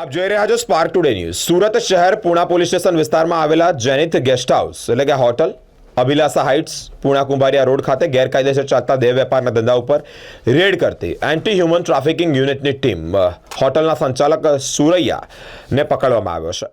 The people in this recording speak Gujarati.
આપ જોઈ રહ્યા છો સ્પાર્ક ટુડે ન્યૂઝ સુરત શહેર પુણા પોલીસ સ્ટેશન વિસ્તારમાં આવેલા જેનિથ ગેસ્ટ હાઉસ, એટલે કે hotel, Abhilasha heights, Puna Kumbhariya road ખાતે ગેરકાયદેસર ચાલતા દેહ વેપારના ધંધા ઉપર રેડ કરતી એન્ટી હ્યુમન ટ્રાફિકિંગ યુનિટની ટીમ હોટલના સંચાલક સુરૈયાને પકડવામાં આવ્યો છે.